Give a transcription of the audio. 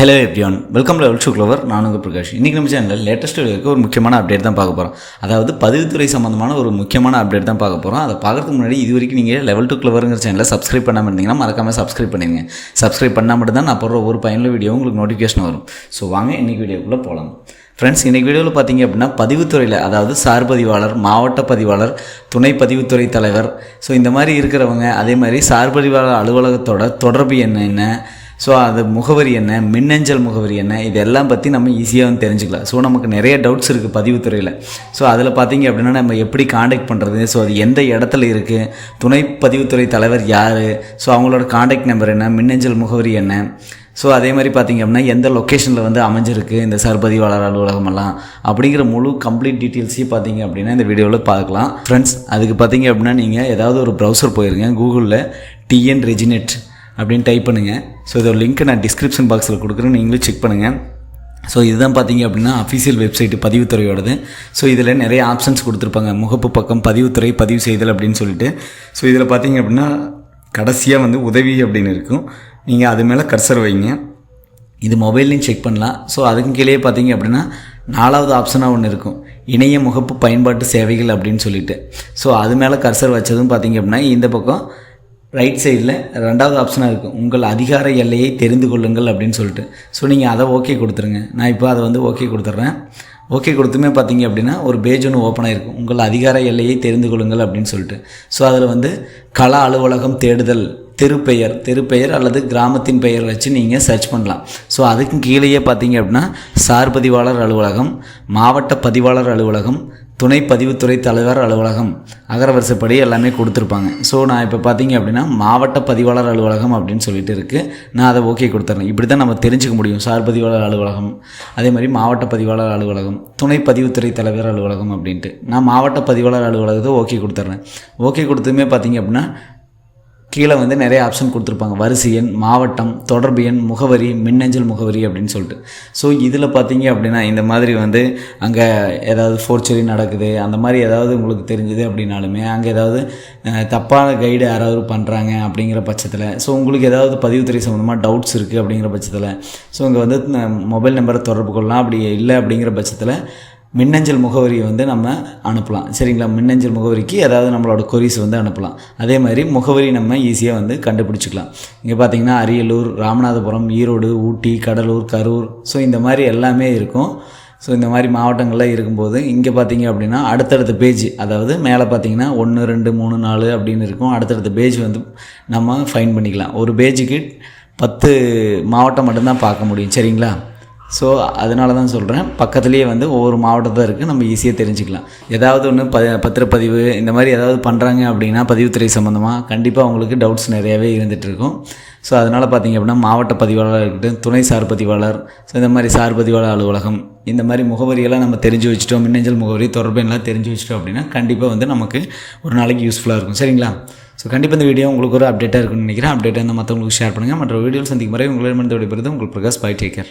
Hello everyone welcome to shoe clover நானுங்க பிரகாஷ். இன்றைக்கி நம்ம சேனலில் லேட்டஸ்ட் ஒரு முக்கியமான அப்டேட் தான் பார்க்க போகிறோம் அதாவது பதிவுத்துறை சம்மந்தமான ஒரு முக்கியமான அப்டேட் தான் பார்க்க போகிறோம் அதை பார்க்குறதுக்கு முன்னாடி இது வரைக்கும் நீங்கள் லெவல் டூ க்ளவருங்கிற சேனலை சப்ஸ்கிரைப் பண்ணாமல் இருந்தீங்கன்னா மறக்காமல் சப்ஸ்கிரைப் பண்ணிடுங்க. சப்ஸ்கிரைப் பண்ணால் மட்டும் தான் நான் போடுற ஒரு பயனுள்ள வீடியோ உங்களுக்கு நோட்டிஃபிகேஷன் வரும். ஸோ வாங்க இன்றைக்கி வீடியோக்குள்ளே போகலாம் ஃப்ரெண்ட்ஸ் இன்றைக்கி வீடியோவில் பார்த்தீங்க அப்படின்னா பதிவுத்துறையில் அதாவது சார் பதிவாளர் மாவட்ட பதிவாளர் துணை பதிவுத்துறை தலைவர். ஸோ இந்த மாதிரி இருக்கிறவங்க அதே மாதிரி சார் பதிவாளர் அலுவலகத்தோட தொடர்பு என்ன என்ன? ஸோ அது முகவரி என்ன? மின்னஞ்சல் முகவரி என்ன? இதெல்லாம் பற்றி நம்ம ஈஸியாக வந்து தெரிஞ்சுக்கலாம். ஸோ நமக்கு நிறைய டவுட்ஸ் இருக்குது பதிவுத்துறையில் ஸோ அதில் பார்த்தீங்க அப்படின்னா நம்ம எப்படி காண்டாக்ட் பண்ணுறது ஸோ அது எந்த இடத்துல இருக்குது துணை பதிவுத்துறை தலைவர் யார்? ஸோ அவங்களோட காண்டாக்ட் நம்பர் என்ன? மின்னஞ்சல் முகவரி என்ன? ஸோ அதே மாதிரி பார்த்தீங்க அப்படின்னா எந்த லொக்கேஷனில் வந்து அமைஞ்சிருக்கு? இந்த சர்பதிவாளர் அலுவலகமெல்லாம் அப்படிங்கிற முழு கம்ப்ளீட் டீட்டெயில்ஸையும் பார்த்தீங்க அப்படின்னா இந்த வீடியோவில் பார்க்கலாம் ஃப்ரெண்ட்ஸ் அதுக்கு பார்த்தீங்க அப்படின்னா நீங்கள் ஏதாவது ஒரு ப்ரௌசர் போயிருங்க. கூகுளில் டிஎன் ரெஜினெட் அப்படின்னு டைப் பண்ணுங்கள் ஸோ இதோட லிங்க் நான் டிஸ்கிரிப்ஷன் பாக்ஸில் கொடுக்குறேன். நீங்களும் செக் பண்ணுங்கள் ஸோ இதுதான் பார்த்தீங்க அப்படின்னா அஃபிஷியல் வெப்சைட்டு பதிவுத்துறையோடது. ஸோ இதில் நிறைய ஆப்ஷன்ஸ் கொடுத்துருப்பாங்க. முகப்பு பக்கம் பதிவுத்துறை பதிவு செய்தல் அப்படின்னு சொல்லிட்டு. ஸோ இதில் பார்த்தீங்க அப்படின்னா கடைசியாக வந்து உதவி அப்படின்னு இருக்கும். நீங்கள் அது மேலே கர்சர் வைங்க. இது மொபைல்லையும் செக் பண்ணலாம். ஸோ அதுக்கும் கீழே பார்த்தீங்க அப்படின்னா நாலாவது ஆப்ஷனாக ஒன்று இருக்கும். இணைய முகப்பு பயன்பாட்டு சேவைகள் அப்படின்னு சொல்லிட்டு. ஸோ அது மேலே கர்சர் வச்சதும் பார்த்தீங்க அப்படின்னா இந்த பக்கம் ரைட் சைடில் ரெண்டாவது ஆப்ஷனாக இருக்கும். உங்கள் அதிகார எல்லையை தெரிந்து கொள்ளுங்கள் அப்படின்னு சொல்லிட்டு. ஸோ நீங்கள் அதை ஓகே கொடுத்துருங்க. நான் இப்போ அதை வந்து ஓகே கொடுத்துட்றேன் ஓகே கொடுத்துமே பார்த்தீங்க அப்படின்னா ஒரு பேஜ் ஒன்று ஓப்பன் ஆகிருக்கும் உங்கள் அதிகார எல்லையை தெரிந்து கொள்ளுங்கள் அப்படின்னு சொல்லிட்டு. ஸோ அதில் வந்து கள அலுவலகம் தேடுதல் தெருப்பெயர் தெருப்பெயர் அல்லது கிராமத்தின் பெயர் வச்சு நீங்கள் சர்ச் பண்ணலாம். ஸோ அதுக்கும் கீழேயே பார்த்தீங்க அப்படின்னா சார் பதிவாளர் அலுவலகம் மாவட்ட பதிவாளர் அலுவலகம் துணை பதிவுத்துறை தலைவர் அலுவலகம் அகரவரிசைப்படி எல்லாமே கொடுத்துருப்பாங்க. ஸோ நான் இப்போ பார்த்தீங்க அப்படின்னா மாவட்ட பதிவாளர் அலுவலகம் அப்படின்னு சொல்லிட்டு இருக்குது நான் அதை ஓகே கொடுத்துட்றேன் இப்படி தான் நம்ம தெரிஞ்சுக்க முடியும். சார் பதிவாளர் அலுவலகம் அதே மாதிரி மாவட்ட பதிவாளர் அலுவலகம் துணை பதிவுத்துறை தலைவர் அலுவலகம் அப்படின்ட்டு. நான் மாவட்ட பதிவாளர் அலுவலகத்தை ஓகே கொடுத்துட்றேன் ஓகே கொடுத்ததுமே பார்த்தீங்க அப்படின்னா கீழே வந்து நிறைய ஆப்ஷன் கொடுத்துருப்பாங்க. வரிசை எண் மாவட்டம் தொடர்பு எண் முகவரி மின்னஞ்சல் முகவரி அப்படின்னு சொல்லிட்டு. ஸோ இதில் பார்த்தீங்க அப்படின்னா இந்த மாதிரி வந்து அங்கே ஏதாவது ஃபோர்ச்சரி நடக்குது. அந்த மாதிரி ஏதாவது உங்களுக்கு தெரிஞ்சது அப்படின்னாலுமே அங்கே ஏதாவது தப்பான கைடு யாராவது பண்ணுறாங்க அப்படிங்கிற பட்சத்தில் ஸோ உங்களுக்கு ஏதாவது பதிவுத்துறை சம்மந்தமாக டவுட்ஸ் இருக்குது அப்படிங்கிற பட்சத்தில் ஸோ இங்கே வந்து மொபைல் நம்பரை தொடர்பு கொள்ளலாம். அப்படி இல்லை அப்படிங்கிற பட்சத்தில் மின்னஞ்சல் முகவரியை வந்து நம்ம அனுப்பலாம். சரிங்களா? மின்னஞ்சல் முகவரிக்கு ஏதாவது நம்மளோட கொரிஸ் வந்து அனுப்பலாம். அதே மாதிரி முகவரி நம்ம ஈஸியாக வந்து கண்டுபிடிச்சிக்கலாம். இங்கே பார்த்தீங்கன்னா அரியலூர் ராமநாதபுரம் ஈரோடு ஊட்டி கடலூர் கரூர். ஸோ இந்த மாதிரி எல்லாமே இருக்கும். ஸோ இந்த மாதிரி மாவட்டங்களில் இருக்கும்போது இங்கே பார்த்தீங்க அப்படின்னா அடுத்தடுத்த பேஜ் அதாவது மேலே பார்த்தீங்கன்னா ஒன்று ரெண்டு மூணு நாலு அப்படின்னு இருக்கும். அடுத்தடுத்த பேஜ் வந்து நம்ம ஃபைன் பண்ணிக்கலாம். ஒரு பேஜுக்கு பத்து மாவட்டம் மட்டும்தான் பார்க்க முடியும். சரிங்களா? ஸோ அதனால தான் சொல்கிறேன் பக்கத்துலேயே வந்து ஒவ்வொரு மாவட்டத்தில் இருக்குது நம்ம ஈஸியாக தெரிஞ்சுக்கலாம். ஏதாவது ஒன்று ப பத்திரப்பதிவு இந்த மாதிரி ஏதாவது பண்ணுறாங்க அப்படின்னா பதிவுத்துறை சம்மந்தமாக கண்டிப்பாக அவங்களுக்கு டவுட்ஸ் நிறையாவே இருந்துகிட்டு இருக்கும். ஸோ அதனால் பார்த்தீங்க அப்படின்னா மாவட்ட பதிவாளர் இருக்கட்டும் துணை சார் பதிவாளர் ஸோ இந்த மாதிரி சார் பதிவாளர் அலுவலகம் இந்த மாதிரி முகவரியெல்லாம் நம்ம தெரிஞ்சு வச்சுட்டோம் மின்னஞ்சல் முகவரி தொடர்புனெல்லாம் தெரிஞ்சு வச்சுட்டோம் அப்படின்னா கண்டிப்பாக வந்து நமக்கு ஒரு நாளைக்கு யூஸ்ஃபுல்லாக இருக்கும். சரிங்களா? ஸோ கண்டிப்பாக இந்த வீடியோ உங்களுக்கு ஒரு அப்டேட்டாக இருக்கும்னு நினைக்கிறேன். அப்டேட்டாக இருந்தால் மற்றவங்களுக்கு ஷேர் பண்ணுங்கள் மற்ற வீடியோ சந்திக்கும் முறை உங்களிடமிருந்து விடைபெறுது உங்களுக்கு பிரகாஷ் பை டேக்கர்